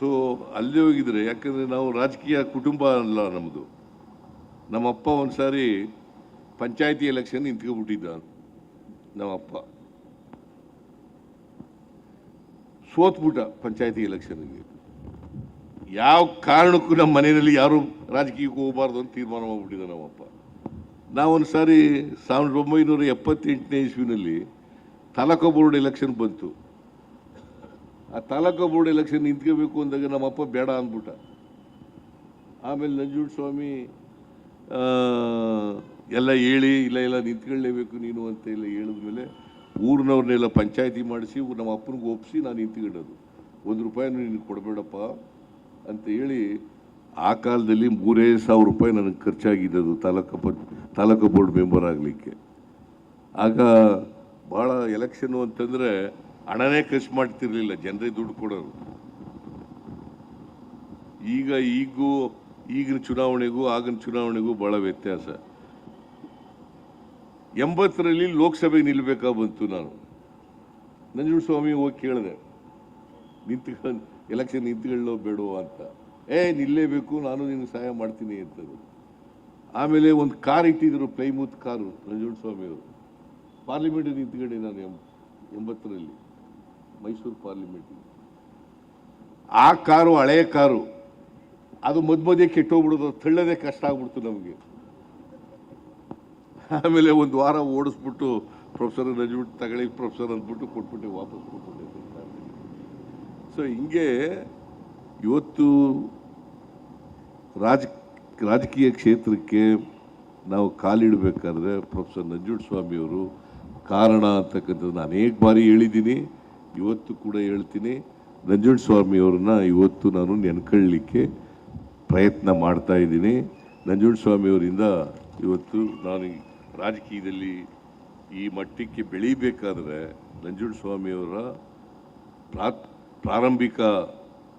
So, ಅಲ್ಲಿ ಹೋಗಿದ್ರೆ, ಯಾಕಂದರೆ ನಾವು ರಾಜಕೀಯ ಕುಟುಂಬ ಅಲ್ಲ ನಮ್ಮದು ನಮ್ಮಪ್ಪ ಒಂದು ಸಾರಿ ಪಂಚಾಯತಿ ಎಲೆಕ್ಷನ್ ನಿಂತ್ಕೊಬಿಟ್ಟಿದ್ದ ನಮ್ಮಪ್ಪ. ಸೋತ್ಬಿಟ್ಟ ಪಂಚಾಯತಿ ಎಲೆಕ್ಷನ್ಗೆ. ಯಾವ ಕಾರಣಕ್ಕೂ ನಮ್ಮ ಮನೆಯಲ್ಲಿ ಯಾರು ರಾಜಕೀಯಕ್ಕೆ ಹೋಗಬಾರ್ದು ಅಂತ ತೀರ್ಮಾನ ಮಾಡ್ಬಿಟ್ಟಿದ್ದ ನಮ್ಮಪ್ಪ. ನಾವೊಂದು ಸಾರಿ ಸಾವಿರದ ಒಂಬೈನೂರ ಎಪ್ಪತ್ತೆಂಟನೇ ಇಸ್ವಿನಲ್ಲಿ ತಾಲೂಕು ಬೋರ್ಡ್ ಎಲೆಕ್ಷನ್ ಬಂತು. ಆ ತಾಲೂಕು ಬೋರ್ಡ್ ಎಲೆಕ್ಷನ್ ನಿಂತ್ಕೋಬೇಕು ಅಂದಾಗ ನಮ್ಮಪ್ಪ ಬೇಡ ಅಂದ್ಬಿಟ್ಟ. ಆಮೇಲೆ ನಂಜುಂಡ ಸ್ವಾಮಿ ಆ, ಎಲ್ಲ ಹೇಳಿ ಇಲ್ಲ ಇಲ್ಲ ನಿಂತ್ಕೊಳ್ಳೇಬೇಕು ನೀನು ಅಂತ ಎಲ್ಲ ಹೇಳಿದ್ಮೇಲೆ ಊರಿನವ್ರನ್ನೆಲ್ಲ ಪಂಚಾಯತಿ ಮಾಡಿಸಿ ನಮ್ಮ ಅಪ್ಪನಿಗೆ ಒಪ್ಪಿಸಿ ನಾನು ನಿಂತ್ಕೊಂಡದು ಒಂದು ರೂಪಾಯಿನೂ ನಿನಗೆ ಕೊಡಬೇಡಪ್ಪ ಅಂತ ಹೇಳಿ ಆ ಕಾಲದಲ್ಲಿ ಮೂರೇ ಸಾವಿರ ರೂಪಾಯಿ ನನಗೆ ಖರ್ಚಾಗಿದ್ದದು ತಾಲೂಕು ಪ ತಾಲೂಕು ಬೋರ್ಡ್ ಮೆಂಬರ್ ಆಗಲಿಕ್ಕೆ. ಆಗ ಭಾಳ ಎಲೆಕ್ಷನ್ನು ಅಂತಂದರೆ ಹಣನೇ ಖರ್ಚು ಮಾಡ್ತಿರ್ಲಿಲ್ಲ, ಜನರಿಗೆ ದುಡ್ಡು ಕೊಡೋರು. ಈಗ ಈಗೂ ಈಗಿನ ಚುನಾವಣೆಗೂ ಆಗಿನ ಚುನಾವಣೆಗೂ ಭಾಳ ವ್ಯತ್ಯಾಸ. ಎಂಬತ್ತರಲ್ಲಿ ಲೋಕಸಭೆಗೆ ನಿಲ್ಬೇಕಾ ಬಂತು ನಾನು. ನಂಜುಂಡ ಸ್ವಾಮಿ ಹೋಗಿ ಕೇಳಿದೆ ನಿಂತ್ಕೊಂಡು ಎಲೆಕ್ಷನ್ ನಿಂತ್ಕೊಳ್ಳೋ ಬೇಡೋ ಅಂತ. ಏ, ನಿಲ್ಲೇಬೇಕು, ನಾನು ನಿನಗೆ ಸಹಾಯ ಮಾಡ್ತೀನಿ ಅಂತದ್ದು ಆಮೇಲೆ ಒಂದು ಕಾರ್ ಇಟ್ಟಿದ್ರು, ಪ್ಲೈಮೂತ್ ಕಾರು ನಂಜುಡ್ ಸ್ವಾಮಿಯವರು ಪಾರ್ಲಿಮೆಂಟ್ ನಿಂತ್ಕೊಂಡೆ ನಾನು ಎಂಬತ್ತರಲ್ಲಿ. ಮೈಸೂರು ಪಾರ್ಲಿಮೆಂಟ್. ಆ ಕಾರು ಹಳೆಯ ಕಾರು, ಅದು ಮದ್ ಮಧ್ಯೆ ಕೆಟ್ಟೋಗ್ಬಿಡೋದು ತಳ್ಳೋದೇ ಕಷ್ಟ ಆಗ್ಬಿಡ್ತು ನಮಗೆ. ಆಮೇಲೆ ಒಂದು ವಾರ ಓಡಿಸ್ಬಿಟ್ಟು ಪ್ರೊಫೆಸರ್ ನಜ್ಬಿಟ್ಟು ತಗೊಳ್ಳಿ ಪ್ರೊಫೆಸರ್ ಅಂದ್ಬಿಟ್ಟು ಕೊಟ್ಬಿಟ್ಟು ವಾಪಸ್ ಕೊಟ್ಬಿಟ್ಟೆ ಸೊ ಹಿಂಗೆ ಇವತ್ತು ರಾಜ, ರಾಜಕೀಯ ಕ್ಷೇತ್ರಕ್ಕೆ ನಾವು ಕಾಲಿಡಬೇಕಾದ್ರೆ ಪ್ರೊಫೆಸರ್ ನಂಜುಂಡ ಸ್ವಾಮಿಯವರು ಕಾರಣ ಅಂತಕ್ಕಂಥದ್ದನ್ನ ಅನೇಕ ಬಾರಿ ಹೇಳಿದ್ದೀನಿ. ಇವತ್ತು ಕೂಡ ಹೇಳ್ತೀನಿ ನಂಜುಂಡ ಸ್ವಾಮಿಯವ್ರನ್ನ ಇವತ್ತು ನಾನು ನೆನ್ಕೊಳ್ಳಲಿಕ್ಕೆ ಪ್ರಯತ್ನ ಮಾಡ್ತಾ ಇದ್ದೀನಿ. ನಂಜುಂಡ ಸ್ವಾಮಿಯವರಿಂದ ಇವತ್ತು ನಾನು ರಾಜಕೀಯದಲ್ಲಿ ಈ ಮಟ್ಟಕ್ಕೆ ಬೆಳೀಬೇಕಾದ್ರೆ ನಂಜುಂಡ ಸ್ವಾಮಿಯವರ ಪ್ರಾ- ಪ್ರಾರಂಭಿಕ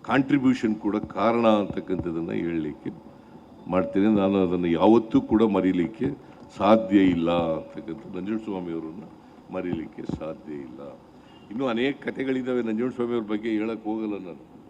ಕಾಂಟ್ರಿಬ್ಯೂಷನ್ ಕೂಡ ಕಾರಣ ಅಂತಕ್ಕಂಥದ್ದನ್ನು ಹೇಳಲಿಕ್ಕೆ ಮಾಡ್ತೇನೆ. ನಾನು ಅದನ್ನು ಯಾವತ್ತೂ ಕೂಡ ಮರೀಲಿಕ್ಕೆ ಸಾಧ್ಯ ಇಲ್ಲ ಅಂತಕ್ಕಂಥ ನಂಜುಂಡ ಸ್ವಾಮಿಯವರನ್ನು ಮರೀಲಿಕ್ಕೆ ಸಾಧ್ಯ ಇಲ್ಲ. ಇನ್ನೂ ಅನೇಕ ಕಥೆಗಳಿದ್ದಾವೆ ನಂಜುಂಡ ಸ್ವಾಮಿಯವ್ರ ಬಗ್ಗೆ ಹೇಳಕ್ಕೆ ಹೋಗಲ್ಲ ನಾನು.